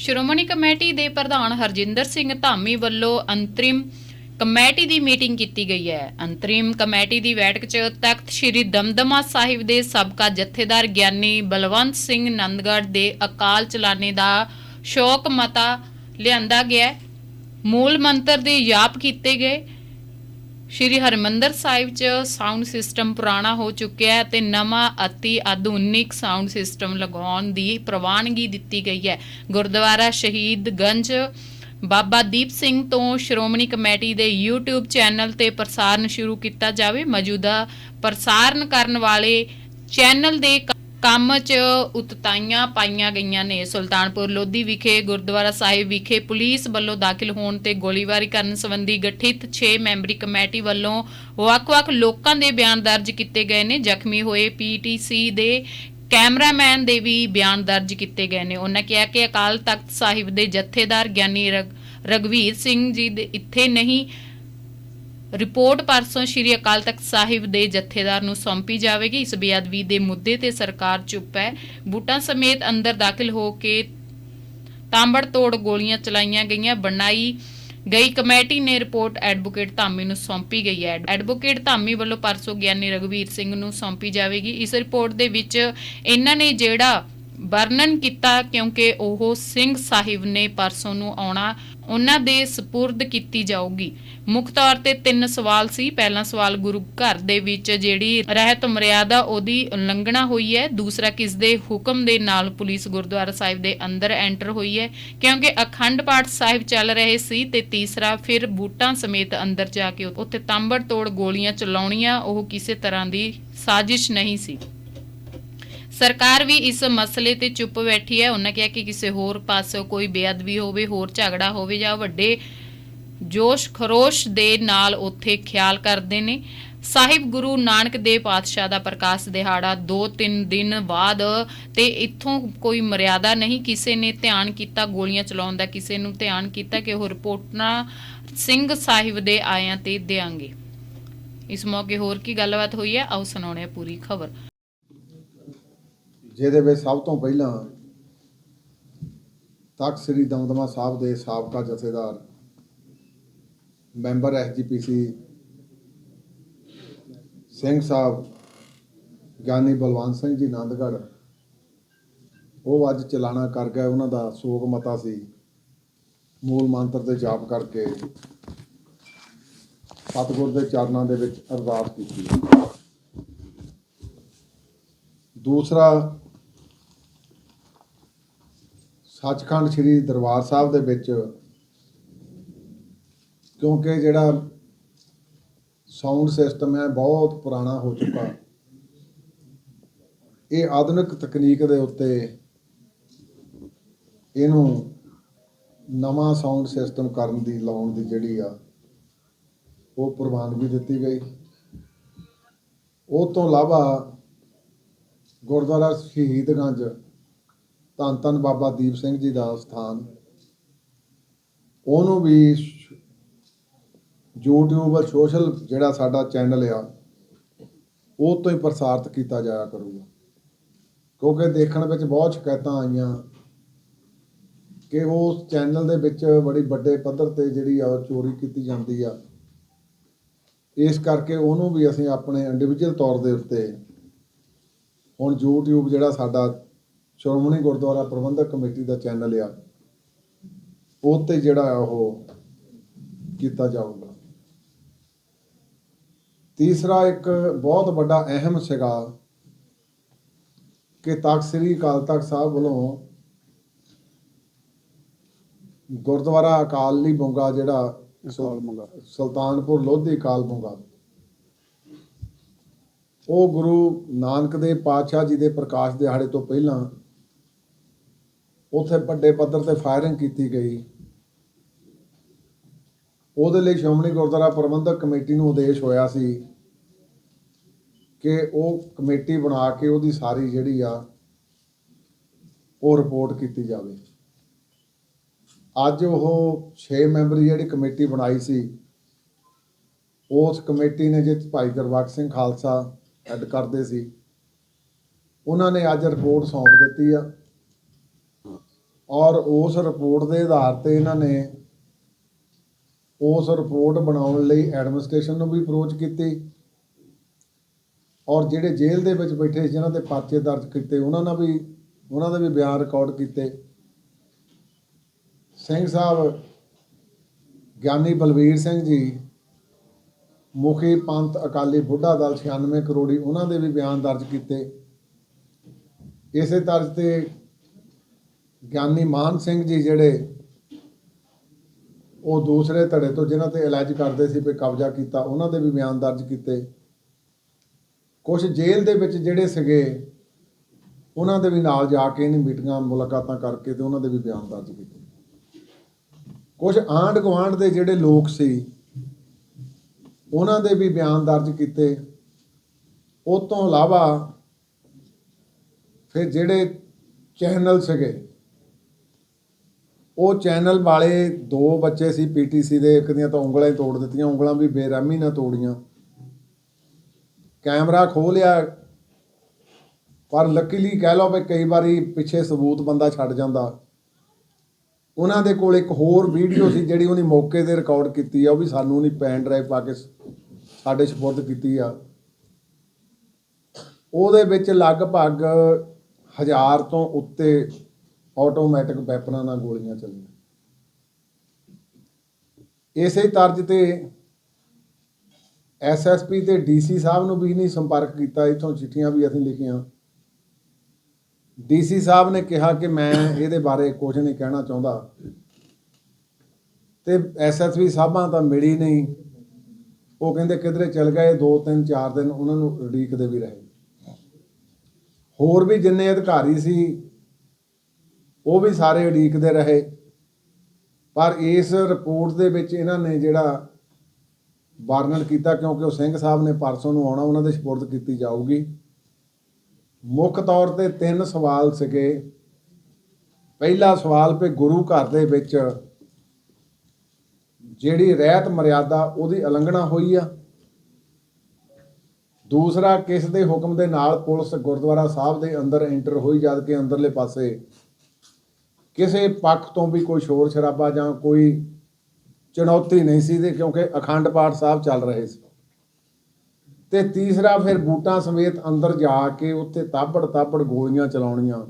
Shiromani committee ਦੇ ਪ੍ਰਧਾਨ ਹਰਜਿੰਦਰ ਸਿੰਘ ਧਾਮੀ ਵੱਲੋਂ ਅੰਤਰਿਮ ਕਮੇਟੀ ਦੀ ਮੀਟਿੰਗ ਕੀਤੀ ਗਈ ਹੈ। ਅੰਤਰਿਮ ਕਮੇਟੀ ਦੀ ਬੈਠਕ 'ਚ ਤਖਤ ਸ੍ਰੀ ਦਮਦਮਾ ਸਾਹਿਬ ਦੇ ਸਾਬਕਾ ਜਥੇਦਾਰ ਗਿਆਨੀ ਬਲਵੰਤ ਸਿੰਘ ਨੰਦਗੜ੍ਹ ਦੇ ਅਕਾਲ ਚਲਾਣੇ ਦਾ ਸ਼ੋਕ ਮਤਾ ਲਿਆਂਦਾ ਗਿਆ ਮੂਲ ਮੰਤਰ ਦੇ ਯਾਪ ਕੀਤੇ ਗਏ। ਸ਼੍ਰੀ ਹਰਮੰਦਰ ਸਾਹਿਬ 'ਚ ਸਾਊਂਡ ਸਿਸਟਮ ਪੁਰਾਣਾ ਹੋ ਚੁੱਕਿਆ ਹੈ ਤੇ ਨਵਾਂ ਅਤੀ ਆਧੁਨਿਕ ਸਾਊਂਡ ਸਿਸਟਮ ਲਗਾਉਣ ਦੀ ਪ੍ਰਵਾਨਗੀ ਦਿੱਤੀ ਗਈ ਹੈ। ਗੁਰਦੁਆਰਾ ਸ਼ਹੀਦਗੰਜ ਬਾਬਾ ਦੀਪ ਸਿੰਘ ਤੋਂ ਸ਼੍ਰੋਮਣੀ ਕਮੇਟੀ ਦੇ YouTube ਚੈਨਲ ਤੇ ਪ੍ਰਸਾਰਣ ਸ਼ੁਰੂ ਕੀਤਾ ਜਾਵੇ। ਮੌਜੂਦਾ ਪ੍ਰਸਾਰਣ ਕਰਨ ਵਾਲੇ ਚੈਨਲ ਦੇ ਕੰਮ 'ਚ ਉਤਤਾਈਆਂ ਪਾਈਆਂ ਗਈਆਂ ਨੇ। ਸੁਲਤਾਨਪੁਰ ਲੋਧੀ ਵਿਖੇ, ਗੁਰਦੁਆਰਾ ਸਾਹਿਬ ਵਿਖੇ ਪੁਲਿਸ ਵੱਲੋਂ ਦਾਖਲ ਹੋਣ ਤੇ ਗੋਲੀਬਾਰੀ ਕਰਨ ਸੰਬੰਧੀ ਗਠਿਤ 6 ਮੈਂਬਰੀ ਕਮੇਟੀ ਵੱਲੋਂ ਵੱਖ-ਵੱਖ ਲੋਕਾਂ ਦੇ ਬਿਆਨ ਦਰਜ ਕੀਤੇ ਗਏ ਨੇ। ਜ਼ਖਮੀ ਹੋਏ ਪੀਟੀਸੀ ਦੇ ਕੈਮਰਾਮੈਨ ਦੇ ਵੀ ਬਿਆਨ ਦਰਜ ਕੀਤੇ ਗਏ ਨੇ। ਉਹਨਾਂ ਕਿਹਾ ਕਿ ਅਕਾਲ ਤਖਤ ਸਾਹਿਬ ਦੇ ਜਥੇਦਾਰ ਗਿਆਨੀ ਰਗ- ਰਗਵੀਰ ਸਿੰਘ ਜੀ ਦੇ ਇੱਥੇ ਨਹੀਂ ਰਿਪੋਰਟ ਪਰਸੋਂ ਸ਼੍ਰੀ ਅਕਾਲ ਤਖਤ ਸਾਹਿਬ ਦੇ ਜਥੇਦਾਰ ਨੂੰ ਸੌਂਪੀ ਜਾਵੇਗੀ। ਇਸ ਬੇਅਦਬੀ ਦੇ ਮੁੱਦੇ ਤੇ ਸਰਕਾਰ ਚੁੱਪ ਹੈ। ਬੂਟਾਂ ਸਮੇਤ ਅੰਦਰ ਦਾਖਲ ਹੋ ਕੇ ਤਾਂਬੜ ਤੋੜ ਗੋਲੀਆਂ ਚਲਾਈਆਂ ਗਈਆਂ। ਬਣਾਈ ਗਈ ਕਮੇਟੀ ਨੇ ਰਿਪੋਰਟ ਐਡਵੋਕੇਟ ਧਾਮੀ ਨੂੰ ਸੌਂਪੀ ਗਈ ਹੈ। ਐਡਵੋਕੇਟ ਧਾਮੀ ਵੱਲੋਂ ਪਰਸੋਂ ਗਿਆਨੀ ਰਗਵੀਰ ਸਿੰਘ ਨੂੰ ਸੌਂਪੀ ਜਾਵੇਗੀ। ਇਸ ਰਿਪੋਰਟ ਦੇ ਵਿੱਚ ਇਹਨਾਂ ਨੇ ਜਿਹੜਾ ਵਰਣਨ ਕੀਤਾ, ਕਿਉਂਕਿ ਉਹ ਸਿੰਘ ਸਾਹਿਬ ਨੇ ਪਰਸੋਂ ਨੂੰ ਆਉਣਾ ਉਹਨਾਂ ਦੇ ਸਪੁਰਦ ਕੀਤੀ ਜਾਊਗੀ। ਮੁੱਖ ਤੌਰ ਤੇ ਤਿੰਨ ਸਵਾਲ ਸੀ। ਪਹਿਲਾ ਸਵਾਲ ਗੁਰੂ ਘਰ ਦੇ ਵਿੱਚ ਜਿਹੜੀ ਰਹਿਤ ਮਰਿਆਦਾ ਉਹਦੀ ਉਲੰਘਣਾ ਹੋਈ ਹੈ। ਦੂਸਰਾ, ਕਿਸ ਦੇ ਹੁਕਮ ਦੇ ਨਾਲ ਪੁਲਿਸ ਗੁਰਦੁਆਰਾ ਸਾਹਿਬ ਦੇ ਅੰਦਰ ਐਂਟਰ ਹੋਈ ਹੈ। ਕਿਉਂਕਿ ਅਖੰਡ ਪਾਠ ਸਾਹਿਬ ਚੱਲ ਰਹੇ ਸੀ ਤੇ ਤੀਸਰਾ, ਫਿਰ ਬੂਟਾਂ ਸਮੇਤ ਅੰਦਰ ਜਾ ਕੇ ਉੱਥੇ ਤਾਂਬੜ ਤੋੜ ਗੋਲੀਆਂ ਚਲਾਉਣੀਆਂ, ਉਹ ਕਿਸੇ ਤਰ੍ਹਾਂ ਦੀ ਸਾਜ਼ਿਸ਼ ਨਹੀਂ ਸੀ। ਸਰਕਾਰ ਵੀ ਇਸ ਮਸਲੇ ਤੇ ਚੁੱਪ ਬੈਠੀ ਹੈ। ਉਹਨਾਂ ਕਿਹਾ ਕਿ ਕਿਸੇ ਹੋਰ ਪਾਸੋਂ ਕੋਈ ਬੇਅਦਬੀ ਹੋਵੇ, ਹੋਰ ਝਗੜਾ ਹੋਵੇ ਜਾਂ ਵੱਡੇ ਜੋਸ਼ ਖਰੋਸ਼ ਦੇ ਨਾਲ ਉੱਥੇ ਖਿਆਲ ਕਰਦੇ ਨੇ। ਸਾਹਿਬ ਗੁਰੂ ਨਾਨਕ ਦੇਵ ਪਾਤਸ਼ਾਹ ਦਾ ਪ੍ਰਕਾਸ਼ ਦਿਹਾੜਾ 2-3 ਦਿਨ ਬਾਅਦ ਤੇ ਇੱਥੋਂ ਕੋਈ ਮਰਿਆਦਾ ਨਹੀਂ, ਕਿਸੇ ਨੇ ਧਿਆਨ ਕੀਤਾ, ਗੋਲੀਆਂ ਚਲਾਉਣ ਦਾ ਕਿਸੇ ਨੂੰ ਧਿਆਨ ਕੀਤਾ ਕਿ ਉਹ ਰਿਪੋਰਟਾਂ ਸਿੰਘ ਸਾਹਿਬ ਦੇ ਆਇਆਂ ਤੇ ਦੇਾਂਗੇ ਇਸ ਮੌਕੇ ਹੋਰ ਕੀ ਗੱਲਬਾਤ ਹੋਈ ਹੈ? ਆਓ ਸੁਣਾਉਣੇ ਆ ਪੂਰੀ ਖਬਰ। ਜਿਹਦੇ ਵਿੱਚ ਸਭ ਤੋਂ ਪਹਿਲਾਂ ਤਖਤ ਸ੍ਰੀ ਦਮਦਮਾ ਸਾਹਿਬ ਦੇ ਸਾਬਕਾ ਜਥੇਦਾਰ ਮੈਂਬਰ ਐਸਜੀਪੀਸੀ ਸਿੰਘ ਸਾਹਿਬ, ਗਿਆਨੀ ਬਲਵੰਤ ਸਿੰਘ ਜੀ ਆਨੰਦਗੜ੍ਹ ਉਹ ਅੱਜ ਚਲਾਣਾ ਕਰ ਗਏ। ਉਹਨਾਂ ਦਾ ਸੋਗ ਮਤਾ ਸੀ ਮੂਲ ਮੰਤਰ ਦੇ ਜਾਪ ਕਰਕੇ ਸਤਿਗੁਰ ਦੇ ਚਰਨਾਂ ਦੇ ਵਿੱਚ ਅਰਦਾਸ ਕੀਤੀ। ਦੂਸਰਾ ਸੱਚਖੰਡ ਸ੍ਰੀ ਦਰਬਾਰ ਸਾਹਿਬ ਦੇ ਵਿੱਚ, ਕਿਉਂਕਿ ਜਿਹੜਾ ਸਾਊਂਡ ਸਿਸਟਮ ਹੈ, ਬਹੁਤ ਪੁਰਾਣਾ ਹੋ ਚੁੱਕਾ। ਇਹ ਆਧੁਨਿਕ ਤਕਨੀਕ ਦੇ ਉੱਤੇ ਇਹਨੂੰ ਨਵਾਂ ਸਾਊਂਡ ਸਿਸਟਮ ਕਰਨ ਦੀ, ਲਾਉਣ ਦੀ ਜਿਹੜੀ ਆ, ਉਹ ਪ੍ਰਵਾਨਗੀ ਦਿੱਤੀ ਗਈ। ਉਹ ਤੋਂ ਇਲਾਵਾ ਗੁਰਦੁਆਰਾ ਸ਼ਹੀਦਗੰਜ ਧੰਨ ਧੰਨ ਬਾਬਾ ਦੀਪ ਸਿੰਘ ਜੀ ਦਾ ਸਥਾਨ। ਉਹਨੂੰ ਵੀ ਸ਼- YouTube ਸੋਸ਼ਲ ਜਿਹੜਾ ਸਾਡਾ ਚੈਨਲ ਆ, ਉਹ ਤੋਂ ਹੀ ਪ੍ਰਸਾਰਿਤ ਕੀਤਾ ਜਾਇਆ ਕਰੂਗਾ। ਕਿਉਂਕਿ ਦੇਖਣ ਵਿੱਚ ਬਹੁਤ ਸ਼ਿਕਾਇਤਾਂ ਆਈਆਂ ਕਿ ਉਸ ਚੈਨਲ ਦੇ ਵਿੱਚ ਬੜੀ ਵੱਡੇ ਪੱਧਰ ਤੇ ਜਿਹੜੀ ਆ ਉਹ ਚੋਰੀ ਕੀਤੀ ਜਾਂਦੀ ਆ। ਇਸ ਕਰਕੇ ਉਹਨੂੰ ਵੀ ਅਸੀਂ ਆਪਣੇ ਇੰਡੀਵਿਜੂਅਲ ਤੌਰ ਦੇ ਉੱਤੇ ਹੁਣ YouTube ਜਿਹੜਾ ਸਾਡਾ ਸ਼੍ਰੋਮਣੀ ਗੁਰਦੁਆਰਾ ਪ੍ਰਬੰਧਕ ਕਮੇਟੀ ਦਾ ਚੈਨਲ ਆ ਉਹ ਤੇ ਜਿਹੜਾ ਆ ਉਹ ਕੀਤਾ ਜਾਊਗਾ। ਤੀਸਰਾ ਇੱਕ ਬਹੁਤ ਵੱਡਾ ਅਹਿਮ ਸੀਗਾ ਕਿ ਤਖਤ ਸ੍ਰੀ ਅਕਾਲ ਤਖਤ ਸਾਹਿਬ ਵੱਲੋਂ ਗੁਰਦੁਆਰਾ ਅਕਾਲੀ ਬੁੰਗਾ ਜਿਹੜਾ ਸੁਲਤਾਨਪੁਰ ਲੋਧੀ ਅਕਾਲ ਬੁੰਗਾ ਉਹ ਗੁਰੂ ਨਾਨਕ ਦੇਵ ਪਾਤਸ਼ਾਹ ਜੀ ਦੇ ਪ੍ਰਕਾਸ਼ ਦਿਹਾੜੇ ਤੋਂ ਪਹਿਲਾਂ ਉਥੇ ਵੱਡੇ ਪੱਧਰ ਤੇ ਫਾਇਰਿੰਗ ਕੀਤੀ ਗਈ। ਉਹਦੇ ਲਈ ਸ਼੍ਰੋਮਣੀ ਗੁਰਦੁਆਰਾ ਪ੍ਰਬੰਧਕ ਕਮੇਟੀ ਨੂੰ ਆਦੇਸ਼ ਹੋਇਆ ਸੀ ਕਿ ਉਹ ਕਮੇਟੀ ਬਣਾ ਕੇ ਉਹਦੀ ਸਾਰੀ ਜਿਹੜੀ ਆ, ਉਹ ਰਿਪੋਰਟ ਕੀਤੀ ਜਾਵੇ। ਅੱਜ ਉਹ 6 ਮੈਂਬਰੀ ਜਿਹੜੀ ਕਮੇਟੀ ਬਣਾਈ ਸੀ, ਉਸ ਕਮੇਟੀ ਨੇ ਜਿਸ ਭਾਈ ਗੁਰਬਖਸ਼ ਸਿੰਘ ਖਾਲਸਾ ਹੈੱਡ ਕਰਦੇ ਸੀ। ਉਹਨਾਂ ਨੇ ਅੱਜ ਰਿਪੋਰਟ ਸੌਂਪ ਦਿੱਤੀ ਆ। ਔਰ ਉਸ ਰਿਪੋਰਟ ਦੇ ਆਧਾਰ ਤੇ ਇਹਨਾਂ ਨੇ ਉਸ ਰਿਪੋਰਟ ਬਣਾਉਣ ਲਈ ਐਡਮਿਨਿਸਟ੍ਰੇਸ਼ਨ ਨੂੰ ਵੀ ਅਪਰੋਚ ਕੀਤੀ। ਔਰ ਜਿਹੜੇ ਜੇਲ੍ਹ ਦੇ ਵਿੱਚ ਬੈਠੇ ਜਿਨ੍ਹਾਂ ਤੇ ਪਰਚੇ ਦਰਜ ਕੀਤੇ, ਉਹਨਾਂ ਨਾਲ ਵੀ, ਉਹਨਾਂ ਦੇ ਵੀ ਬਿਆਨ ਰਿਕਾਰਡ ਕੀਤੇ। ਸਿੰਘ ਸਾਹਿਬ ਗਿਆਨੀ ਬਲਵੀਰ ਸਿੰਘ ਜੀ, ਮੁਖੀ ਪੰਥ ਅਕਾਲੀ ਬੁੱਢਾ ਦਲ 96 ਕਰੋੜੀ, ਉਹਨਾਂ ਦੇ ਵੀ ਬਿਆਨ ਦਰਜ ਕੀਤੇ। ਇਸੇ ਤਰ੍ਹਾਂ ਤੇ ਗਿਆਨੀ ਮਾਨ ਸਿੰਘ ਜੀ ਜਿਹੜੇ ਉਹ ਦੂਸਰੇ ਧੜੇ ਤੋਂ ਜਿਨ੍ਹਾਂ ਤੇ ਇਲਾਜ ਕਰਦੇ ਸੀ ਵੀ ਕਬਜ਼ਾ ਕੀਤਾ, ਉਹਨਾਂ ਦੇ ਵੀ ਬਿਆਨ ਦਰਜ ਕੀਤੇ। ਕੁਝ ਜੇਲ੍ਹ ਦੇ ਵਿੱਚ ਜਿਹੜੇ ਸੀਗੇ, ਉਹਨਾਂ ਦੇ ਵੀ ਨਾਲ ਜਾ ਕੇ ਇਹਨੀ ਮੀਟਿੰਗਾਂ, ਮੁਲਾਕਾਤਾਂ ਕਰਕੇ ਤੇ ਉਹਨਾਂ ਦੇ ਵੀ ਬਿਆਨ ਦਰਜ ਕੀਤੇ। ਕੁਝ ਆਂਢ ਗੁਆਂਢ ਦੇ ਜਿਹੜੇ ਲੋਕ ਸੀ, ਉਹਨਾਂ ਦੇ ਵੀ ਬਿਆਨ ਦਰਜ ਕੀਤੇ। ਉਹ ਤੋਂ ਇਲਾਵਾ ਫਿਰ ਜਿਹੜੇ ਚੈਨਲ ਸੀਗੇ ਉਹ ਚੈਨਲ ਵਾਲੇ ਦੋ ਬੱਚੇ ਸੀ ਪੀਟੀਸੀ ਦੇ, ਇੱਕ ਦੀਆਂ ਤਾਂ ਉਂਗਲਾਂ ਹੀ ਤੋੜ ਦਿੱਤੀਆਂ, ਉਂਗਲਾਂ ਵੀ ਬੇਰਹਿਮੀ ਨਾਲ ਤੋੜੀਆਂ। ਕੈਮਰਾ ਖੋਹ ਲਿਆ। ਪਰ ਲੱਕੀਲੀ ਕਹਿ ਲਓ ਵੀ ਕਈ ਵਾਰੀ ਪਿੱਛੇ ਸਬੂਤ ਬੰਦਾ ਛੱਡ ਜਾਂਦਾ। ਉਹਨਾਂ ਦੇ ਕੋਲ ਇੱਕ ਹੋਰ ਵੀਡੀਓ ਸੀ ਜਿਹੜੀ ਉਹਨੇ ਮੌਕੇ ਤੇ ਰਿਕਾਰਡ ਕੀਤੀ ਆ, ਉਹ ਵੀ ਸਾਨੂੰ ਨਹੀਂ ਪੈਨ ਡਰਾਈਵ ਪਾ ਕੇ ਸਾਡੇ ਸਪੁਰਦ ਕੀਤੀ ਆ। ਉਹਦੇ ਵਿੱਚ ਲਗਭਗ ਹਜ਼ਾਰ ਤੋਂ ਉੱਤੇ ਆਟੋਮੈਟਿਕ ਵੈਪਨਾਂ ਨਾਲ ਗੋਲੀਆਂ ਚੱਲੀਆਂ। ਇਸੇ ਤਰਜ ਤੇ ਐਸਐਸਪੀ ਤੇ ਡੀਸੀ ਸਾਹਿਬ ਨੂੰ ਵੀ ਨਹੀਂ ਸੰਪਰਕ ਕੀਤਾ, ਇਥੋਂ ਚਿੱਠੀਆਂ ਵੀ ਅਸੀਂ ਲਿਖੀਆਂ। ਡੀਸੀ ਸਾਹਿਬ ਨੇ ਕਿਹਾ ਕਿ ਮੈਂ ਇਹਦੇ ਬਾਰੇ ਕੁਝ ਨਹੀਂ ਕਹਿਣਾ ਚਾਹੁੰਦਾ। ਤੇ ਐਸਐਸਪੀ ਸਾਹਿਬਾਂ ਤਾਂ ਮਿਲੀ ਨਹੀਂ। ਉਹ ਕਹਿੰਦੇ ਕਿਧਰੇ ਚਲ ਗਏ 2 3 4 ਦਿਨ ਉਹਨਾਂ ਨੂੰ ਉਡੀਕਦੇ ਵੀ ਰਹੇ। ਹੋਰ ਵੀ ਜਿੰਨੇ ਅਧਿਕਾਰੀ ਸੀ ਉਹ ਵੀ ਸਾਰੇ ਉਡੀਕਦੇ ਰਹੇ। ਪਰ ਇਸ ਰਿਪੋਰਟ ਦੇ ਵਿੱਚ ਇਹਨਾਂ ਨੇ ਜਿਹੜਾ ਵਰਣਨ ਕੀਤਾ, ਕਿਉਂਕਿ ਉਹ ਸਿੰਘ ਸਾਹਿਬ ਨੇ ਪਰਸੋਂ ਨੂੰ ਆਉਣਾ, ਉਹਨਾਂ ਦੇ ਸਪੁਰਦ ਕੀਤੀ ਜਾਊਗੀ। ਮੁੱਖ ਤੌਰ ਤੇ ਤਿੰਨ ਸਵਾਲ ਸੀਗੇ। ਪਹਿਲਾ ਸਵਾਲ ਵੀ ਗੁਰੂ ਘਰ ਦੇ ਵਿੱਚ ਜਿਹੜੀ ਰਹਿਤ ਮਰਿਆਦਾ ਉਹਦੀ ਉਲੰਘਣਾ ਹੋਈ ਆ। ਦੂਸਰਾ, ਕਿਸ ਦੇ ਹੁਕਮ ਦੇ ਨਾਲ ਪੁਲਿਸ ਗੁਰਦੁਆਰਾ ਸਾਹਿਬ ਦੇ ਅੰਦਰ ਐਂਟਰ ਹੋਈ, ਜਦ ਕਿ ਅੰਦਰਲੇ ਪਾਸੇ ਕਿਸੇ ਪੱਖ ਤੋਂ ਵੀ ਕੋਈ ਸ਼ੋਰ ਸ਼ਰਾਬਾ ਜਾਂ ਕੋਈ ਚੁਣੌਤੀ ਨਹੀਂ ਸੀ ਤੇ ਕਿਉਂਕਿ ਅਖੰਡ ਪਾਠ ਸਾਹਿਬ ਚੱਲ ਰਹੇ ਸੀ। ਤੇ ਤੀਸਰਾ ਫਿਰ ਬੂਟਾਂ ਸਮੇਤ ਅੰਦਰ ਜਾ ਕੇ ਉੱਥੇ ਤਾਬੜ ਤਾਬੜ ਗੋਲੀਆਂ ਚਲਾਉਣੀਆਂ।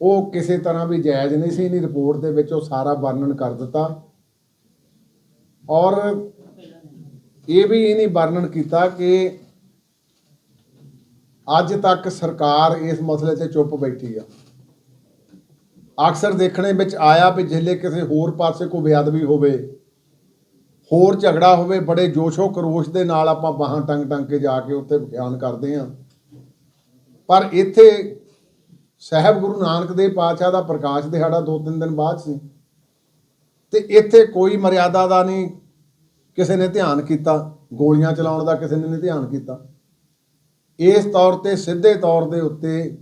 ਉਹ ਕਿਸੇ ਤਰ੍ਹਾਂ ਵੀ ਜਾਇਜ਼ ਨਹੀਂ ਸੀ ਇਹਨੀ ਰਿਪੋਰਟ ਦੇ ਵਿੱਚ ਉਹ ਸਾਰਾ ਵਰਣਨ ਕਰ ਦਿੱਤਾ। ਔਰ ਇਹ ਵੀ ਇਹਨੇ ਵਰਣਨ ਕੀਤਾ ਕਿ ਅੱਜ ਤੱਕ ਸਰਕਾਰ ਇਸ ਮਸਲੇ ਤੇ ਚੁੱਪ ਬੈਠੀ ਆ। ਅਕਸਰ ਦੇਖਣੇ ਵਿੱਚ ਆਇਆ ਵੀ ਜਿੱਲੇ ਕਿਸੇ ਹੋਰ ਪਾਸੇ ਕੋਈ ਬੇਅਦਬੀ ਹੋਵੇ, ਹੋਰ ਝਗੜਾ ਹੋਵੇ, ਬੜੇ ਜੋਸ਼ੋ ਕਰੋਸ਼ ਦੇ ਨਾਲ ਆਪਾਂ ਬਾਹਾਂ ਟੰਗ ਟੰਗ ਕੇ ਜਾ ਕੇ ਉੱਥੇ ਬਿਆਨ ਕਰਦੇ ਹਾਂ। ਪਰ ਇੱਥੇ ਸਹਿਬ ਗੁਰੂ ਨਾਨਕ ਦੇਵ ਪਾਤਸ਼ਾਹ ਦਾ ਪ੍ਰਕਾਸ਼ ਦਿਹਾੜਾ ਦੋ ਤਿੰਨ ਦਿਨ ਬਾਅਦ ਸੀ ਤੇ ਇੱਥੇ ਕੋਈ ਮਰਿਆਦਾ ਦਾ ਨਹੀਂ ਕਿਸੇ ਨੇ ਧਿਆਨ ਕੀਤਾ, ਗੋਲੀਆਂ ਚਲਾਉਣ ਦਾ ਕਿਸੇ ਨੇ ਨਹੀਂ ਧਿਆਨ ਕੀਤਾ। ਇਸ ਤੌਰ ਤੇ ਸਿੱਧੇ ਤੌਰ ਦੇ ਉੱਤੇ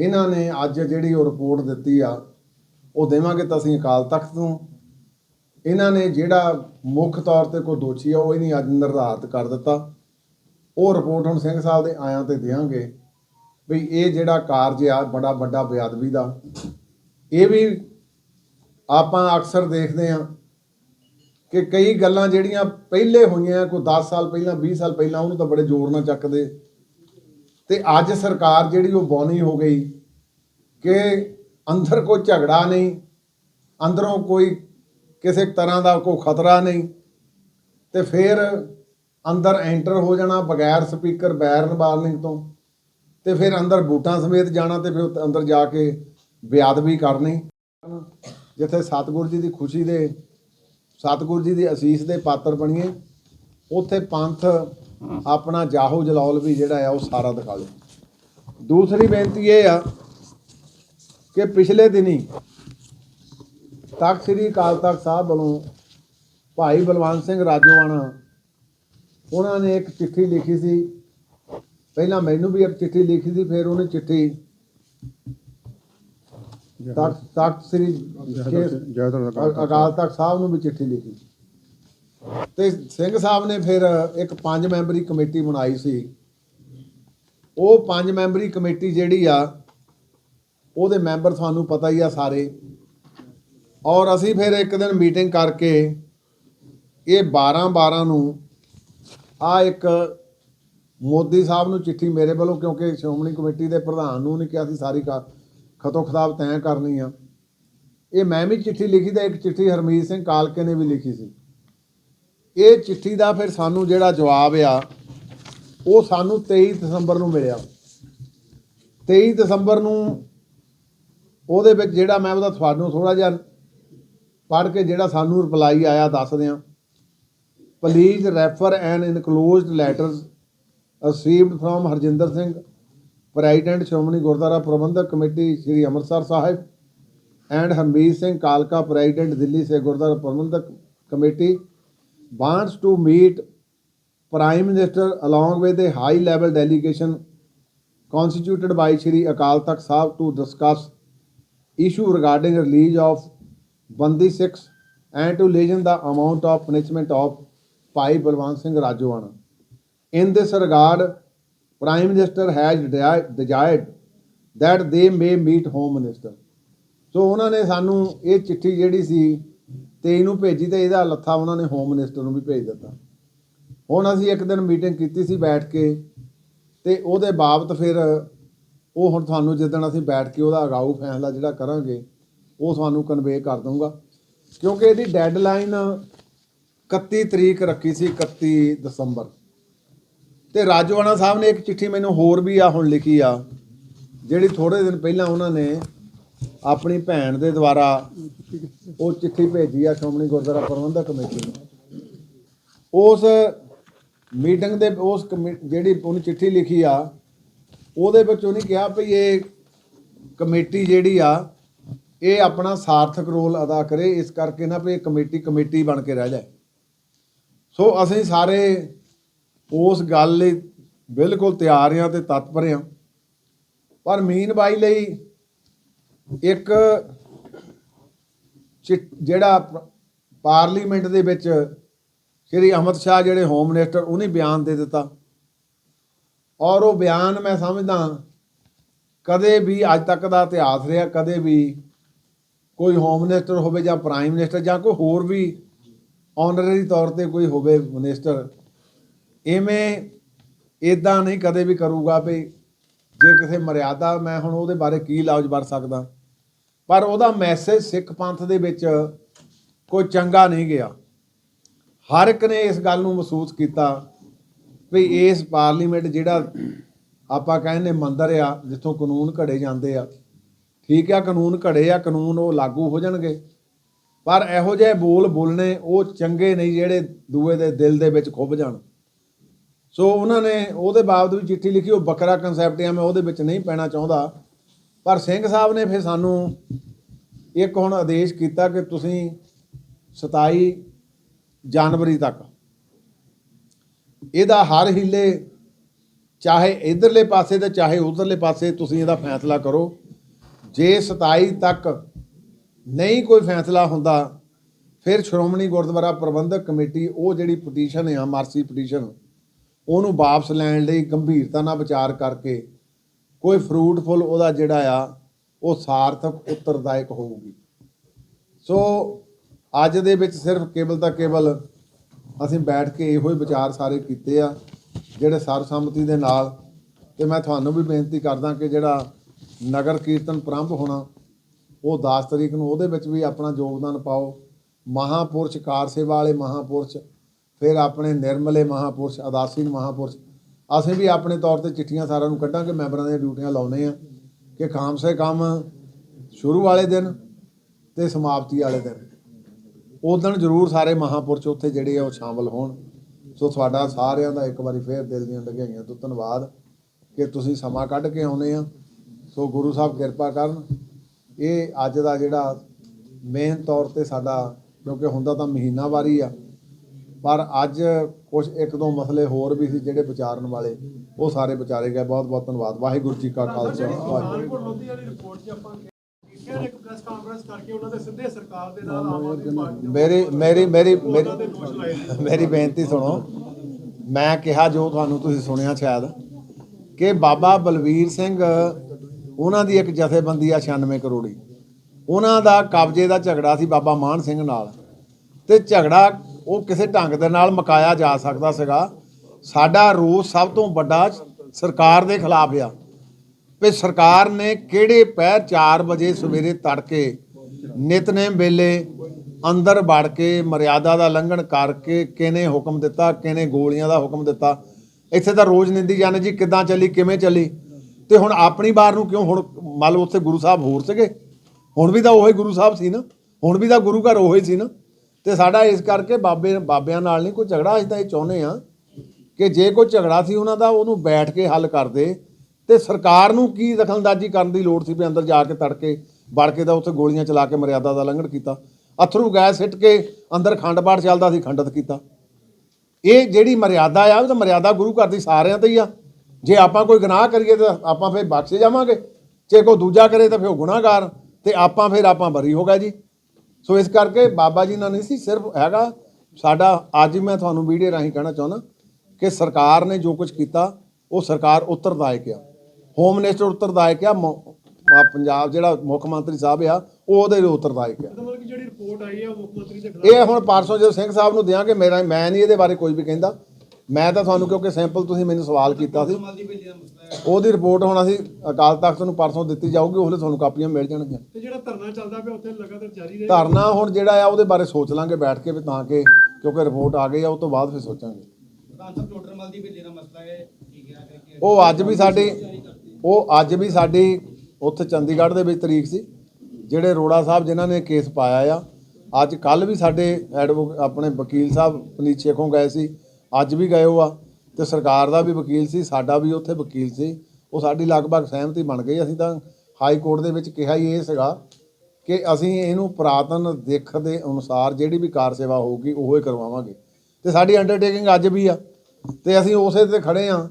ਇਹਨਾਂ ਨੇ ਅੱਜ ਜਿਹੜੀ ਉਹ ਰਿਪੋਰਟ ਦਿੱਤੀ ਆ, ਉਹ ਦੇਵਾਂਗੇ ਤਾਂ ਅਸੀਂ ਅਕਾਲ ਤਖਤ ਨੂੰ। ਇਹਨਾਂ ਨੇ ਜਿਹੜਾ ਮੁੱਖ ਤੌਰ ਤੇ ਕੋਈ ਦੋਸ਼ੀ ਆ, ਉਹ ਇਹਨੀ ਅੱਜ ਨਿਰਧਾਰਤ ਕਰ ਦਿੱਤਾ। ਉਹ ਰਿਪੋਰਟ ਹੁਣ ਸਿੰਘ ਸਾਹਿਬ ਦੇ ਆਇਆਂ ਤੇ ਦੇਵਾਂਗੇ ਵੀ ਇਹ ਜਿਹੜਾ ਕਾਰਜ ਆ, ਬੜਾ ਵੱਡਾ ਬੇਅਦਬੀ ਦਾ। ਇਹ ਵੀ ਆਪਾਂ ਅਕਸਰ ਦੇਖਦੇ ਆ ਕਿ ਕਈ ਗੱਲਾਂ ਜਿਹੜੀਆਂ ਪਹਿਲੇ ਹੋਈਆਂ, ਕੋਈ 10 ਸਾਲ ਪਹਿਲਾਂ 20 ਸਾਲ ਪਹਿਲਾਂ, ਉਹਨੂੰ ਤਾਂ ਬੜੇ ਜ਼ੋਰ ਨਾਲ ਚੱਕਦੇ। ਤੇ ਅੱਜ ਸਰਕਾਰ ਜਿਹੜੀ ਉਹ ਬੌਨੀ ਹੋ ਗਈ ਕਿ ਅੰਦਰ ਕੋਈ ਝਗੜਾ ਨਹੀਂ, ਅੰਦਰੋਂ ਕੋਈ ਕਿਸੇ ਤਰ੍ਹਾਂ ਦਾ ਕੋਈ ਖਤਰਾ ਨਹੀਂ ਤੇ ਫਿਰ ਅੰਦਰ ਐਂਟਰ ਹੋ ਜਾਣਾ ਬਗੈਰ ਸਪੀਕਰ ਬੈਰਨ ਵਾਰਨਿੰਗ ਤੋਂ ਤੇ ਫਿਰ ਅੰਦਰ ਬੂਟਾਂ ਸਮੇਤ ਜਾਣਾ ਤੇ ਫਿਰ ਉੱਥੇ ਅੰਦਰ ਜਾ ਕੇ ਬੇਅਦਬੀ ਕਰਨੀ। ਜਿੱਥੇ ਸਤਿਗੁਰੂ ਜੀ ਦੀ ਖੁਸ਼ੀ ਦੇ, ਸਤਿਗੁਰੂ ਜੀ ਦੀ ਅਸੀਸ ਦੇ ਪਾਤਰ ਬਣੀਏ, ਉੱਥੇ ਪੰਥ ਆਪਣਾ ਜਾਹੋ ਜਲਾਲ ਵੀ ਜਿਹੜਾ ਆ ਉਹ ਸਾਰਾ ਦਿਖਾ ਲੇ ਦੂਸਰੀ ਬੇਨਤੀ ਇਹ ਆ ਕਿ ਪਿਛਲੇ ਦਿਨੀ ਤਖਤ ਸ੍ਰੀ ਅਕਾਲ ਤਖਤ ਸਾਹਿਬ ਵੱਲੋਂ ਭਾਈ ਬਲਵੰਤ ਸਿੰਘ ਰਾਜੋਆਣਾ ਉਹਨਾਂ ਨੇ ਇੱਕ ਚਿੱਠੀ ਲਿਖੀ ਸੀ। ਪਹਿਲਾਂ ਮੈਨੂੰ ਵੀ ਇੱਕ ਚਿੱਠੀ ਲਿਖੀ ਸੀ ਫਿਰ ਉਹਨੇ ਚਿੱਠੀ ਤਖਤ ਤਖਤ ਸ੍ਰੀ ਅਕਾਲ ਤਖਤ ਸਾਹਿਬ ਨੂੰ ਵੀ ਚਿੱਠੀ ਲਿਖੀ। ਤੇ ਸਿੰਘ ਸਾਹਿਬ ਨੇ ਫਿਰ ਇੱਕ ਪੰਜ ਮੈਂਬਰੀ ਕਮੇਟੀ ਬਣਾਈ ਸੀ। ਉਹ ਪੰਜ ਮੈਂਬਰੀ ਕਮੇਟੀ ਜਿਹੜੀ ਆ, ਉਹਦੇ ਮੈਂਬਰ ਤੁਹਾਨੂੰ ਪਤਾ ਹੀ ਆ ਸਾਰੇ। ਔਰ ਅਸੀਂ ਫਿਰ ਇੱਕ ਦਿਨ ਮੀਟਿੰਗ ਕਰਕੇ ਇਹ 12 12 ਨੂੰ ਆ ਇੱਕ ਮੋਦੀ ਸਾਹਿਬ ਨੂੰ ਚਿੱਠੀ ਮੇਰੇ ਵੱਲੋਂ, ਕਿਉਂਕਿ ਸ਼੍ਰੋਮਣੀ ਕਮੇਟੀ ਦੇ ਪ੍ਰਧਾਨ ਨੂੰ ਨਹੀਂ ਕਿਹਾ ਸੀ, ਸਾਰੀ ਕਾ- ਖਤੋ ਖਤਾਬ ਤੈਅ ਕਰਨੀ ਆ। ਇਹ ਮੈਂ ਵੀ ਚਿੱਠੀ ਲਿਖੀ ਤੇ ਇੱਕ ਚਿੱਠੀ ਹਰਮੀਤ ਸਿੰਘ ਕਾਲਕੇ ਨੇ ਵੀ ਲਿਖੀ ਸੀ। ਇਹ ਚਿੱਠੀ ਦਾ ਫਿਰ ਸਾਨੂੰ ਜਿਹੜਾ ਜਵਾਬ ਆ, ਉਹ ਸਾਨੂੰ 23 ਦਸੰਬਰ ਨੂੰ ਮਿਲਿਆ। 23 ਦਸੰਬਰ ਨੂੰ ਉਹਦੇ ਵਿੱਚ ਜਿਹੜਾ ਮੈਂ ਉਹਦਾ ਤੁਹਾਨੂੰ ਥੋੜਾ ਜਿਹਾ ਪੜ੍ਹ ਕੇ ਜਿਹੜਾ ਸਾਨੂੰ ਰਿਪਲਾਈ ਆਇਆ ਦੱਸ ਦਿਆਂ। Please refer an enclosed letters received from Harjinder Singh president Shiromani Gurdwara Prabandhak committee Shri Amritsar Sahib and Harmeet Singh ਕਾਲਕਾ president Delhi say Gurdwara Prabandhak committee wants to meet Prime Minister along with a high level delegation constituted by Shri Akal Takht Sahib to discuss issue regarding release of Bandi Sikhs and to lessen the amount of punishment of Bhai Balwant Singh Rajwana. In this regard, Prime Minister has desi- desired that they may meet Home Minister. So ਉਹਨਾਂ ਨੇ ਸਾਨੂੰ ਇਹ ਚਿੱਠੀ ਜਿਹੜੀ ਸੀ 23 ਇਹਨੂੰ ਭੇਜੀ ਤੇ ਇਹਦਾ ਲੱਥਾ ਉਹਨਾਂ ਨੇ ਹੋਮ ਮਿਨਿਸਟਰ ਨੂੰ ਵੀ ਭੇਜ ਦਿੱਤਾ। ਹੁਣ ਅਸੀਂ ਇੱਕ ਦਿਨ ਮੀਟਿੰਗ ਕੀਤੀ ਸੀ ਬੈਠ ਕੇ ਤੇ ਉਹਦੇ ਬਾਬਤ ਫਿਰ ਉਹ ਹੁਣ ਤੁਹਾਨੂੰ ਜਿੱਦਣ ਅਸੀਂ ਬੈਠ ਕੇ ਉਹਦਾ ਅਗਾਊ ਫੈਸਲਾ ਜਿਹੜਾ ਕਰਾਂਗੇ, ਉਹ ਤੁਹਾਨੂੰ ਕਨਵੇ ਕਰ ਦਊਂਗਾ। ਕਿਉਂਕਿ ਇਹਦੀ ਡੈਡਲਾਈਨ 31 ਤਰੀਕ ਰੱਖੀ ਸੀ 31 ਦਸੰਬਰ। ਤੇ ਰਾਜਵਾਨਾ ਸਾਹਿਬ ਨੇ ਇੱਕ ਚਿੱਠੀ ਮੈਨੂੰ ਹੋਰ ਵੀ ਆ, ਹੁਣ ਲਿਖੀ ਆ, ਜਿਹੜੀ ਥੋੜੇ ਦਿਨ ਪਹਿਲਾਂ ਉਹਨਾਂ ਨੇ ਆਪਣੀ ਭੈਣ ਦੇ ਦੁਆਰਾ ਉਹ ਚਿੱਠੀ ਭੇਜੀ ਆ ਸ਼੍ਰੋਮਣੀ ਗੁਰਦੁਆਰਾ ਪ੍ਰਬੰਧਕ ਕਮੇਟੀ ਨੂੰ। ਉਸ ਮੀਟਿੰਗ ਦੇ, ਉਸ ਕਮੇ- ਜਿਹੜੀ ਉਹਨੇ ਚਿੱਠੀ ਲਿਖੀ ਆ, ਉਹਦੇ ਵਿੱਚ ਉਹਨੇ ਕਿਹਾ ਵੀ ਇਹ ਕਮੇਟੀ ਜਿਹੜੀ ਆ, ਇਹ ਆਪਣਾ ਸਾਰਥਕ ਰੋਲ ਅਦਾ ਕਰੇ, ਇਸ ਕਰਕੇ ਨਾ ਵੀ ਇਹ ਕਮੇਟੀ ਕਮੇਟੀ ਬਣ ਕੇ ਰਹਿ ਜਾਏ। ਸੋ ਅਸੀਂ ਸਾਰੇ ਉਸ ਗੱਲ ਲਈ ਬਿਲਕੁਲ ਤਿਆਰ ਹਾਂ ਤੇ ਤਤਪਰ ਹਾਂ। ਪਰ ਮੀਨ ਬਾਈ ਲਈ ਇੱਕ ਚਿ- ਜਿਹੜਾ ਪ- ਪਾਰਲੀਮੈਂਟ ਦੇ ਵਿੱਚ ਸ਼੍ਰੀ ਅਮਿਤ ਸ਼ਾਹ ਜਿਹੜੇ ਹੋਮ ਮਿਨਿਸਟਰ, ਉਹਨੇ ਬਿਆਨ ਦੇ ਦਿੱਤਾ। ਔਰ ਉਹ ਬਿਆਨ ਮੈਂ ਸਮਝਦਾ ਕਦੇ ਵੀ ਅੱਜ ਤੱਕ ਦਾ ਇਤਿਹਾਸ ਰਿਹਾ, ਕਦੇ ਵੀ ਕੋਈ ਹੋਮ ਮਿਨਿਸਟਰ ਹੋਵੇ ਜਾਂ ਪ੍ਰਾਈਮ ਮਿਨਿਸਟਰ ਜਾਂ ਕੋਈ ਹੋਰ ਵੀ ਆਨਰਰੀ ਤੌਰ ਤੇ ਕੋਈ ਹੋਵੇ ਮਿਨਿਸਟਰ ਐਵੇਂ ਇਦਾਂ ਨਹੀਂ ਕਦੇ ਵੀ ਕਰੂਗਾ ਵੀ ਜੇ ਕਿਸੇ ਮਰਿਆਦਾ ਮੈਂ ਹੁਣ ਉਹਦੇ ਬਾਰੇ ਕੀ ਲਾਜ ਵਰ ਸਕਦਾ। ਪਰ ਉਹਦਾ ਮੈਸੇਜ ਸਿੱਖ ਪੰਥ ਦੇ ਵਿੱਚ ਕੋਈ ਚੰਗਾ ਨਹੀਂ ਗਿਆ। ਹਰ ਇੱਕ ਨੇ ਇਸ ਗੱਲ ਨੂੰ ਮਹਿਸੂਸ ਕੀਤਾ ਵੀ ਇਸ ਪਾਰਲੀਮੈਂਟ ਜਿਹੜਾ ਆਪਾਂ ਕਹਿੰਦੇ ਮੰਦਰ ਆ, ਜਿੱਥੋਂ ਕਾਨੂੰਨ ਘੜੇ ਜਾਂਦੇ ਆ। ਠੀਕ ਆ, ਕਾਨੂੰਨ ਘੜੇ ਆ, ਕਾਨੂੰਨ ਉਹ ਲਾਗੂ ਹੋ ਜਾਣਗੇ। ਪਰ ਇਹੋ ਜਿਹੇ ਬੋਲ ਬੋਲਣੇ ਉਹ ਚੰਗੇ ਨਹੀਂ ਜਿਹੜੇ ਦੂਏ ਦੇ ਦਿਲ ਦੇ ਵਿੱਚ ਖੁੱਭ ਜਾਣ। ਸੋ ਉਹਨਾਂ ਨੇ ਉਹਦੇ ਬਾਬਤ ਵੀ ਚਿੱਠੀ ਲਿਖੀ, ਉਹ ਬੱਕਰਾ ਕਨਸੈਪਟ ਆ, ਮੈਂ ਉਹਦੇ ਵਿੱਚ ਨਹੀਂ ਪੈਣਾ ਚਾਹੁੰਦਾ। ਪਰ ਸਿੰਘ ਸਾਹਿਬ ਨੇ ਫਿਰ ਸਾਨੂੰ ਇੱਕ ਹੁਣ ਆਦੇਸ਼ ਕੀਤਾ ਕਿ ਤੁਸੀਂ 27 ਜਨਵਰੀ ਤੱਕ ਇਹਦਾ ਹਰ ਹਿੱਲੇ, ਚਾਹੇ ਇਧਰਲੇ ਪਾਸੇ ਤੇ ਚਾਹੇ ਉਧਰਲੇ ਪਾਸੇ, ਤੁਸੀਂ ਇਹਦਾ ਫੈਸਲਾ ਕਰੋ। ਜੇ 27 ਤੱਕ ਨਹੀਂ ਕੋਈ ਫੈਸਲਾ ਹੁੰਦਾ, ਫਿਰ ਸ਼੍ਰੋਮਣੀ ਗੁਰਦੁਆਰਾ ਪ੍ਰਬੰਧਕ ਕਮੇਟੀ, ਉਹ ਜਿਹੜੀ ਪਟੀਸ਼ਨ ਆ ਮਾਰਸੀ ਪਟੀਸ਼ਨ ਉਹਨੂੰ ਵਾਪਸ ਲੈਣ ਲਈ ਗੰਭੀਰਤਾ ਨਾਲ ਵਿਚਾਰ ਕਰਕੇ ਕੋਈ ਫਰੂਟਫੁਲ ਉਹਦਾ ਜਿਹੜਾ ਆ, ਉਹ ਸਾਰਥਕ, ਉੱਤਰਦਾਇਕ ਹੋਊਗੀ। ਸੋ ਅੱਜ ਦੇ ਵਿੱਚ ਸਿਰਫ ਕੇਵਲ ਤਾਂ ਕੇਵਲ ਅਸੀਂ ਬੈਠ ਕੇ ਇਹੋ ਹੀ ਵਿਚਾਰ ਸਾਰੇ ਕੀਤੇ ਆ, ਜਿਹੜੇ ਸਰਬਸੰਮਤੀ ਦੇ ਨਾਲ, ਤੇ ਮੈਂ ਤੁਹਾਨੂੰ ਵੀ ਬੇਨਤੀ ਕਰਦਾ ਕਿ ਜਿਹੜਾ ਨਗਰ ਕੀਰਤਨ ਪ੍ਰਾਰੰਭ ਹੋਣਾ, ਉਹ 10 ਤਰੀਕ ਨੂੰ ਉਹਦੇ ਵਿੱਚ ਵੀ ਆਪਣਾ ਯੋਗਦਾਨ ਪਾਓ। ਮਹਾਪੁਰਸ਼ ਕਾਰ ਸੇਵਾ ਵਾਲੇ ਮਹਾਪੁਰਸ਼, ਫਿਰ ਆਪਣੇ ਨਿਰਮਲੇ ਮਹਾਪੁਰਸ਼, ਅਦਾਸੀਨ ਮਹਾਪੁਰਸ਼ ਅਸੀਂ ਵੀ ਆਪਣੇ ਤੌਰ ਤੇ ਚਿੱਠੀਆਂ ਸਾਰਿਆਂ ਨੂੰ ਕੱਢਾਂਗੇ, ਮੈਂਬਰਾਂ ਦੀਆਂ ਡਿਊਟੀਆਂ ਲਾਉਨੇ ਆ ਕਿ ਖਾਮ ਸੇ ਕੰਮ ਸ਼ੁਰੂ ਵਾਲੇ ਦਿਨ ਤੇ ਸਮਾਪਤੀ ਵਾਲੇ ਦਿਨ। ਉਦੋਂ ਜ਼ਰੂਰ ਸਾਰੇ ਮਹਾਪੁਰਸ਼ ਉੱਥੇ ਜਿਹੜੇ ਆ ਉਹ ਸ਼ਾਮਲ ਹੋਣ। ਸੋ ਤੁਹਾਡਾ ਸਾਰਿਆਂ ਦਾ ਇੱਕ ਵਾਰੀ ਫੇਰ ਦਿਲ ਦੀਆਂ ਡਗਾਈਆਂ ਤੋਂ ਧੰਨਵਾਦ ਕਿ ਤੁਸੀਂ ਸਮਾਂ ਕੱਢ ਕੇ ਆਉਨੇ ਆ। ਸੋ ਗੁਰੂ ਸਾਹਿਬ ਕਿਰਪਾ ਕਰਨ। ਇਹ ਅੱਜ ਦਾ ਜਿਹੜਾ ਮੇਨ ਤੌਰ ਤੇ ਸਾਡਾ ਕਿਉਂਕਿ ਹੁੰਦਾ ਤਾਂ ਮਹੀਨਾਵਾਰੀ ਆ। ਪਰ ਅੱਜ ਕੁਝ ਇੱਕ ਦੋ ਮਸਲੇ ਹੋਰ ਵੀ ਸੀ ਜਿਹੜੇ ਵਿਚਾਰਨ ਵਾਲੇ ਉਹ ਸਾਰੇ ਵਿਚਾਰੇ ਗਏ। ਬਹੁਤ ਬਹੁਤ ਧੰਨਵਾਦ। ਵਾਹਿਗੁਰੂ ਜੀ ਕਾ ਖਾਲਸਾ। ਵਾਹਿਗੁਰੂ ਮੇਰੀ ਮੇਰੀ ਮੇਰੀ ਮੇਰੀ ਬੇਨਤੀ ਸੁਣੋ। ਮੈਂ ਕਿਹਾ ਜੋ ਤੁਹਾਨੂੰ ਤੁਸੀਂ ਸੁਣਿਆ ਸ਼ਾਇਦ ਕਿ ਬਾਬਾ ਬਲਵੀਰ ਸਿੰਘ ਉਹਨਾਂ ਦੀ ਇੱਕ ਜਥੇਬੰਦੀ ਆ 96 ਕਰੋੜੀ। ਉਹਨਾਂ ਦਾ ਕਬਜ਼ੇ ਦਾ ਝਗੜਾ ਸੀ ਬਾਬਾ ਮਾਨ ਸਿੰਘ ਨਾਲ। ਤੇ ਝਗੜਾ ਉਹ ਕਿਸੇ ਢੰਗ ਦੇ ਨਾਲ ਮਕਾਇਆ ਜਾ ਸਕਦਾ ਸੀਗਾ। ਸਾਡਾ ਰੋਸ ਸਭ ਤੋਂ ਵੱਡਾ ਸਰਕਾਰ ਦੇ ਖਿਲਾਫ ਆ। ਵੀ ਸਰਕਾਰ ਨੇ ਕਿਹੜੇ ਪਹਿਰ 4 ਵਜੇ ਸਵੇਰੇ ਤੜਕੇ ਨਿਤਨੇਮ ਵੇਲੇ ਅੰਦਰ ਵੜ ਕੇ ਮਰਿਆਦਾ ਦਾ ਲੰਘਣ ਕਰਕੇ ਕਿਹਨੇ ਹੁਕਮ ਦਿੱਤਾ ਕਿਨੇ ਗੋਲੀਆਂ ਦਾ ਹੁਕਮ ਦਿੱਤਾ। ਇੱਥੇ ਤਾਂ ਰੋਜ਼ ਨਿੰਦੀ ਜਾਣੇ ਜੀ, ਕਿੱਦਾਂ ਚੱਲੀ, ਕਿਵੇਂ ਚੱਲੀ। ਤੇ ਹੁਣ ਆਪਣੀ ਵਾਰ ਨੂੰ ਕਿਉਂ ਹੁਣ ਮੰਨ ਲਓ ਉੱਥੇ ਗੁਰੂ ਸਾਹਿਬ ਹੋਰ ਸੀਗੇ? ਹੁਣ ਵੀ ਤਾਂ ਉਹੀ ਗੁਰੂ ਸਾਹਿਬ ਸੀ ਨਾ। ਹੁਣ ਵੀ ਤਾਂ ਗੁਰੂ ਘਰ ਉਹੀ ਸੀ ਨਾ। ਤੇ ਸਾਡਾ ਇਸ ਕਰਕੇ ਬਾਬੇ, ਬਾਬਿਆਂ ਨਾਲ ਨਹੀਂ ਕੋਈ ਝਗੜਾ, ਅਸੀਂ ਤਾਂ ਇਹ ਚਾਹੁੰਦੇ ਆ ਕਿ ਜੇ ਕੋਈ ਝਗੜਾ ਸੀ ਉਹਨਾਂ ਦਾ, ਉਹਨੂੰ ਬੈਠ ਕੇ ਹੱਲ ਕਰਦੇ ਤੇ ਸਰਕਾਰ ਨੂੰ ਕੀ ਦਖਲਅੰਦਾਜ਼ੀ ਕਰਨ ਦੀ ਲੋੜ ਸੀ ਵੀ ਅੰਦਰ ਜਾ ਕੇ ਤੜਕੇ ਵੜ ਕੇ ਤਾਂ ਉੱਥੇ ਗੋਲੀਆਂ ਚਲਾ ਕੇ ਮਰਿਆਦਾ ਦਾ ਲੰਘਣ ਕੀਤਾ। ਅਥਰੂ ਗੈਸ ਸਿੱਟ ਕੇ ਅੰਦਰ ਖੰਡ ਪਾਠ ਚੱਲਦਾ ਸੀ, ਖੰਡਤ ਕੀਤਾ। ਇਹ ਜਿਹੜੀ ਮਰਿਆਦਾ ਆ, ਉਹ ਤਾਂ ਮਰਿਆਦਾ ਗੁਰੂ ਘਰ ਦੀ ਸਾਰਿਆਂ ਤੇ ਹੀ ਆ। ਜੇ ਆਪਾਂ ਕੋਈ ਗੁਨਾਹ ਕਰੀਏ ਤਾਂ ਆਪਾਂ ਫਿਰ ਬਖਸ਼ੇ ਜਾਵਾਂਗੇ। ਜੇ ਕੋਈ ਦੂਜਾ ਕਰੇ ਤਾਂ ਫਿਰ ਉਹ ਗੁਨਾਹਗਾਰ। ਤੇ ਆਪਾਂ ਫਿਰ ਆਪਾਂ ਬਰੀ ਹੋ ਗਏ ਜੀ। ਸੋ ਇਸ ਕਰਕੇ ਬਾਬਾ ਜੀ ਨਾਲ ਨਹੀਂ ਸੀ ਸਿਰਫ ਹੈਗਾ ਸਾਡਾ ਅੱਜ ਮੈਂ ਤੁਹਾਨੂੰ ਵੀਡੀਓ ਰਾਹੀਂ ਕਹਿਣਾ ਚਾਹੁੰਦਾ ਕਿ ਸਰਕਾਰ ਨੇ ਜੋ ਕੁਝ ਕੀਤਾ ਉਹ ਸਰਕਾਰ ਉੱਤਰਦਾਇਕ ਆ। ਹੋਮ ਮਿਨਿਸਟਰ ਉੱਤਰਦਾਇਕ ਆ ਆ ਪੰਜਾਬ ਜਿਹੜਾ ਮੁੱਖ ਮੰਤਰੀ ਸਾਹਿਬ ਆ ਉਹ ਉਹਦੇ ਉੱਤਰਦਾਇਕ ਆ। ਮਤਲਬ ਕਿ ਜਿਹੜੀ ਰਿਪੋਰਟ ਆਈ ਉਹ ਮੁੱਖ ਮੰਤਰੀ ਦੇ ਖਿਲਾਫ ਇਹ ਹੁਣ ਪਰਸੋਂ ਜਦੋਂ ਸਿੰਘ ਸਾਹਿਬ ਨੂੰ ਦਿਆਂਗੇ ਮੇਰਾ ਮੈਂ ਨਹੀਂ ਇਹਦੇ ਬਾਰੇ ਕੋਈ ਵੀ ਕਹਿੰਦਾ। ਮੈਂ ਤਾਂ ਤੁਹਾਨੂੰ ਕਿਉਂਕਿ ਸੈਂਪਲ ਤੁਸੀਂ ਮੈਨੂੰ ਸਵਾਲ ਕੀਤਾ ਸੀ। ਉਹਦੀ ਰਿਪੋਰਟ ਹੁਣ ਅਸੀਂ ਅਕਾਲ ਤਖਤ ਨੂੰ ਪਰਸੋਂ ਦਿੱਤੀ ਜਾਊਗੀ ਉਹਲੇ ਤੁਹਾਨੂੰ ਕਾਪੀਆਂ ਮਿਲ ਜਾਣਗੀਆਂ। ਤੇ ਜਿਹੜਾ ਧਰਨਾ ਚੱਲਦਾ ਪਿਆ ਉੱਥੇ ਲਗਾਤਾਰ ਜਾਰੀ ਰਹੇ। ਧਰਨਾ ਹੁਣ ਜਿਹੜਾ ਆ ਉਹਦੇ ਬਾਰੇ ਸੋਚ ਲਾਂਗੇ ਬੈਠ ਕੇ ਵੀ ਤਾਂ ਕਿ ਕਿਉਂਕਿ ਰਿਪੋਰਟ ਆ ਗਈ ਆ ਉਹ ਤੋਂ ਬਾਅਦ ਫਿਰ ਸੋਚਾਂਗੇ। ਉਹ ਅੱਜ ਵੀ ਸਾਡੀ ਉਹ ਅੱਜ ਵੀ ਸਾਡੀ ਉੱਥੇ ਚੰਡੀਗੜ੍ਹ ਦੇ ਵਿੱਚ ਤਰੀਕ ਸੀ ਜਿਹੜੇ ਰੋੜਾ ਸਾਹਿਬ ਜਿਨ੍ਹਾਂ ਨੇ ਕੇਸ ਪਾਇਆ ਆ। ਅੱਜ ਕੱਲ ਵੀ ਸਾਡੇ ਐਡਵੋ ਆਪਣੇ ਵਕੀਲ ਸਾਹਿਬ ਪਨੀਤ ਸ਼ੇਖੋਂ ਗਏ ਸੀ। ਅੱਜ ਵੀ ਗਏ ਉਹ ਆ ਤੇ ਸਰਕਾਰ ਦਾ ਵੀ ਵਕੀਲ ਸੀ, ਸਾਡਾ ਵੀ ਉੱਥੇ ਵਕੀਲ ਸੀ। ਉਹ ਸਾਡੀ ਲਗਭਗ ਸਹਿਮਤੀ ਬਣ ਗਈ। ਅਸੀਂ ਤਾਂ ਹਾਈ ਕੋਰਟ ਦੇ ਵਿੱਚ ਕਿਹਾ ਹੀ ਇਹ ਸੀਗਾ ਕਿ ਅਸੀਂ ਇਹਨੂੰ ਪੁਰਾਤਨ ਦਿੱਖ ਦੇ ਅਨੁਸਾਰ ਜਿਹੜੀ ਵੀ ਕਾਰ ਸੇਵਾ ਹੋਊਗੀ, ਉਹ ਹੀ ਕਰਵਾਵਾਂਗੇ। ਤੇ ਸਾਡੀ ਅੰਡਰਟੇਕਿੰਗ ਅੱਜ ਵੀ ਆ। ਤੇ ਅਸੀਂ ਉਸੇ ਤੇ ਖੜੇ ਆ।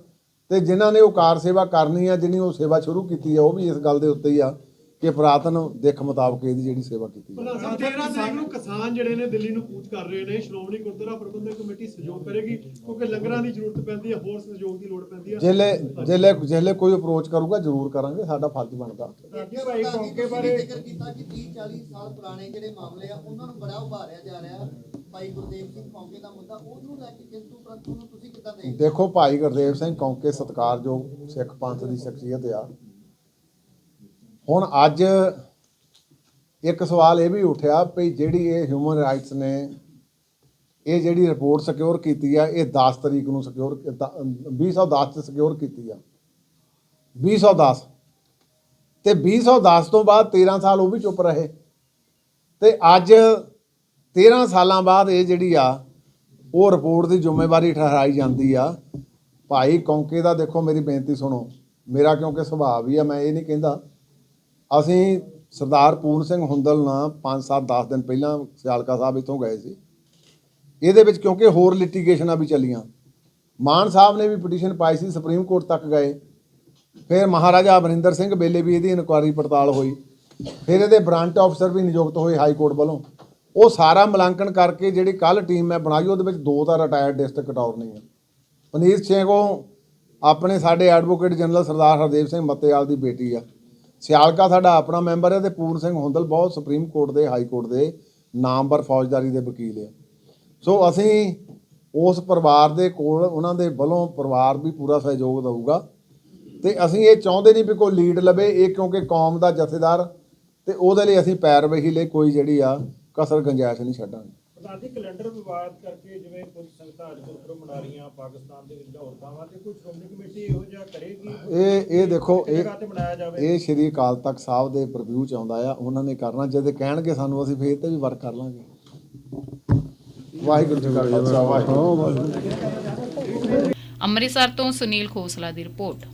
ਤੇ ਜਿਨ੍ਹਾਂ ਨੇ ਉਹ ਕਾਰ ਸੇਵਾ ਕਰਨੀ ਆ, ਜਿਨੀ ਉਹ ਸੇਵਾ ਸ਼ੁਰੂ ਕੀਤੀ ਆ, ਉਹ ਵੀ ਇਸ ਗੱਲ ਦੇ ਉੱਤੇ ਹੀ ਆ। ਕਿ ਪੁਰਾਤਨ ਦਿੱਖ ਮੁਤਾਬਕ ਇਹਦੀ ਜਿਹੜੀ ਸੇਵਾ ਕੀਤੀ ਜਾਵੇ। ਪ੍ਰਧਾਨ ਸਾਹਿਬ 13 ਤਰੀਕ ਨੂੰ ਕਿਸਾਨ ਜਿਹੜੇ ਨੇ ਦਿੱਲੀ ਨੂੰ ਕੂਚ ਕਰ ਰਹੇ ਨੇ ਸ਼੍ਰੋਮਣੀ ਗੁਰਦੁਆਰਾ ਪ੍ਰਬੰਧਕ ਕਮੇਟੀ ਸਹਿਯੋਗ ਕਰੇਗੀ ਕਿਉਂਕਿ ਲੰਗਰਾਂ ਦੀ ਜ਼ਰੂਰਤ ਪੈਂਦੀ ਹੈ ਹੋਰ ਸਹਿਯੋਗ ਦੀ ਲੋੜ ਪੈਂਦੀ ਹੈ। ਜਿਹਲੇ ਜਿਹਲੇ ਜਿਹਲੇ ਕੋਈ ਅਪਰੋਚ ਕਰੂਗਾ ਜ਼ਰੂਰ ਕਰਾਂਗੇ ਸਾਡਾ ਫਰਜ਼ ਬਣਦਾ। ਰਾਜੇ ਭਾਈ ਕੌਂਕੇ ਤੁਸੀਂ ਬਾਰੇ ਜ਼ਿਕਰ ਕੀਤਾ ਕਿ 30 40 ਸਾਲ ਪੁਰਾਣੇ ਜਿਹੜੇ ਮਾਮਲੇ ਆ ਉਹਨਾਂ ਨੂੰ ਬੜਾ ਉਭਾਰਿਆ ਜਾ ਰਿਹਾ ਭਾਈ ਗੁਰਦੇਵ ਸਿੰਘ ਕੌਂਕੇ ਦਾ ਮੁੱਦਾ ਉਹਨੂੰ ਲੈ ਕੇ ਕਿੰਤੂ ਪ੍ਰੰਤੂ ਨੂੰ ਤੁਸੀਂ ਕਿੱਦਾਂ ਦੇਖਦੇ ਦੇਖੋ ਭਾਈ ਗੁਰਦੇਵ ਸਿੰਘ ਕੌਂਕੇ ਸਤਿਕਾਰਯੋਗ ਸਿੱਖ ਪੰਥ ਦੀ ਸ਼ਖਸੀਅਤ ਆ। ਹੁਣ ਅੱਜ ਇੱਕ ਸਵਾਲ ਇਹ ਵੀ ਉੱਠਿਆ ਵੀ ਜਿਹੜੀ ਇਹ ਹਿਊਮਨ ਰਾਈਟਸ ਨੇ, ਇਹ ਜਿਹੜੀ ਰਿਪੋਰਟ ਸਿਕਿਉਰ ਕੀਤੀ ਆ, ਇਹ 10 ਤਰੀਕ ਨੂੰ ਸਿਕਿਉਰ 2010 ਚ ਸਿਕਿਉਰ ਕੀਤੀ ਆ। 2010 ਤੇ 2010 ਤੋਂ ਬਾਅਦ 13 ਸਾਲ ਉਹ ਵੀ ਚੁੱਪ ਰਹੇ। ਤੇ ਅੱਜ 13 ਸਾਲਾਂ ਬਾਅਦ ਇਹ ਜਿਹੜੀ ਆ, ਉਹ ਰਿਪੋਰਟ ਦੀ ਜ਼ਿੰਮੇਵਾਰੀ ਠਹਿਰਾਈ ਜਾਂਦੀ ਆ। ਭਾਈ ਕੌਂਕੇ ਦਾ ਦੇਖੋ ਮੇਰੀ ਬੇਨਤੀ ਸੁਣੋ। ਮੇਰਾ ਕਿਉਂਕਿ ਸੁਭਾਅ ਵੀ ਆ, ਮੈਂ ਇਹ ਨਹੀਂ ਕਹਿੰਦਾ ਅਸੀਂ ਸਰਦਾਰ ਪੂਰਨ ਸਿੰਘ ਹੁੰਦਲ ਨਾਲ 5 7 10 ਦਿਨ ਪਹਿਲਾਂ ਸਿਆਲਕਾ ਸਾਹਿਬ ਇੱਥੋਂ ਗਏ ਸੀ। ਇਹਦੇ ਵਿੱਚ ਕਿਉਂਕਿ ਹੋਰ ਲਿਟੀਗੇਸ਼ਨਾਂ ਵੀ ਚੱਲੀਆਂ। ਮਾਨ ਸਾਹਿਬ ਨੇ ਵੀ ਪਟੀਸ਼ਨ ਪਾਈ ਸੀ, ਸੁਪਰੀਮ ਕੋਰਟ ਤੱਕ ਗਏ। ਫਿਰ ਮਹਾਰਾਜਾ ਅਮਰਿੰਦਰ ਸਿੰਘ ਵੇਲੇ ਵੀ ਇਹਦੀ ਇਨਕੁਆਰੀ ਪੜਤਾਲ ਹੋਈ। ਫਿਰ ਇਹਦੇ ਬ੍ਰਾਂਚ ਆਫਸਰ ਵੀ ਨਿਯੁਕਤ ਹੋਏ ਹਾਈ ਕੋਰਟ ਵੱਲੋਂ। ਉਹ ਸਾਰਾ ਮੁਲਾਂਕਣ ਕਰਕੇ ਜਿਹੜੀ ਕੱਲ ਟੀਮ ਮੈਂ ਬਣਾਈ, ਉਹਦੇ ਵਿੱਚ ਦੋ ਤਾਂ ਰਿਟਾਇਰਡ ਡਿਸਟ੍ਰਿਕਟ ਅਟਾਰਨੀ ਆ। ਪਨੀਰ ਸਿੰਘ ਉਹ ਆਪਣੇ ਸਾਡੇ ਐਡਵੋਕੇਟ ਜਨਰਲ ਸਰਦਾਰ ਹਰਦੇਵ ਸਿੰਘ ਮੱਤੇਵਾਲ ਦੀ ਬੇਟੀ ਆ। ਸਿਆਲਕਾ ਸਾਡਾ ਆਪਣਾ ਮੈਂਬਰ ਹੈ ਤੇ ਪੂਰਨ ਸਿੰਘ ਹੁੰਦਲ ਬਹੁਤ ਸੁਪਰੀਮ ਕੋਰਟ ਦੇ, ਹਾਈ ਕੋਰਟ ਦੇ ਨਾਮਵਰ ਫੌਜਦਾਰੀ ਦੇ ਵਕੀਲ ਆ ਸੋ ਅਸੀਂ ਉਸ ਪਰਿਵਾਰ ਦੇ ਕੋਲ, ਉਹਨਾਂ ਦੇ ਵੱਲੋਂ ਪਰਿਵਾਰ ਵੀ ਪੂਰਾ ਸਹਿਯੋਗ ਦੇਊਗਾ ਤੇ ਅਸੀਂ ਇਹ ਚਾਹੁੰਦੇ ਨਹੀਂ ਵੀ ਕੋਈ ਲੀਡ ਲਵੇ, ਇਹ ਕਿਉਂਕਿ ਕੌਮ ਦਾ ਜਥੇਦਾਰ ਤੇ ਉਹਦੇ ਲਈ ਅਸੀਂ ਪੈਰਵਹੀ ਲਈ ਕੋਈ ਜਿਹੜੀ ਆ ਕਸਰ ਗੰਜਾਇਸ਼ ਨਹੀਂ ਛੱਡਾਂਗੇ। ਜੀ ਕੈਲੰਡਰ ਵਿਵਾਦ ਕਰਕੇ ਜਿਵੇਂ ਕੁਝ ਸੰਗਤਾਂ ਅੱਜ ਗੁਰਪੁਰਬ ਮਨਾ ਰਹੀਆਂ ਪਾਕਿਸਤਾਨ ਦੇ ਵਿੱਚ ਲਾਹੌਰ ਥਾਵਾਂ ਤੇ ਕੁਝ ਸ਼੍ਰੋਮਣੀ ਕਮੇਟੀ ਇਹੋ ਜਿਹਾ ਕਰੇਗੀ? ਇਹ ਇਹ ਦੇਖੋ ਇਹ ਇਹ ਸ਼੍ਰੀ ਅਕਾਲ ਤਖਤ ਸਾਹਿਬ ਦੇ ਪ੍ਰਵਿਊ ਚ ਆਉਂਦਾ ਆ ਉਹਨਾਂ ਨੇ ਕਰਨਾ ਜਦ ਕਹਿਣਗੇ ਸਾਨੂੰ ਅਸੀਂ ਫੇਰ ਤੇ ਵੀ ਵਰਕ ਕਰ ਲਾਂਗੇ। ਵਾਹਿਗੁਰੂ ਜੀ ਕਾ ਖਾਲਸਾ ਵਾਹਿਗੁਰੂ ਅੰਮ੍ਰਿਤਸਰ ਤੋਂ ਸੁਨੀਲ ਖੋਸਲਾ ਦੀ ਰਿਪੋਰਟ।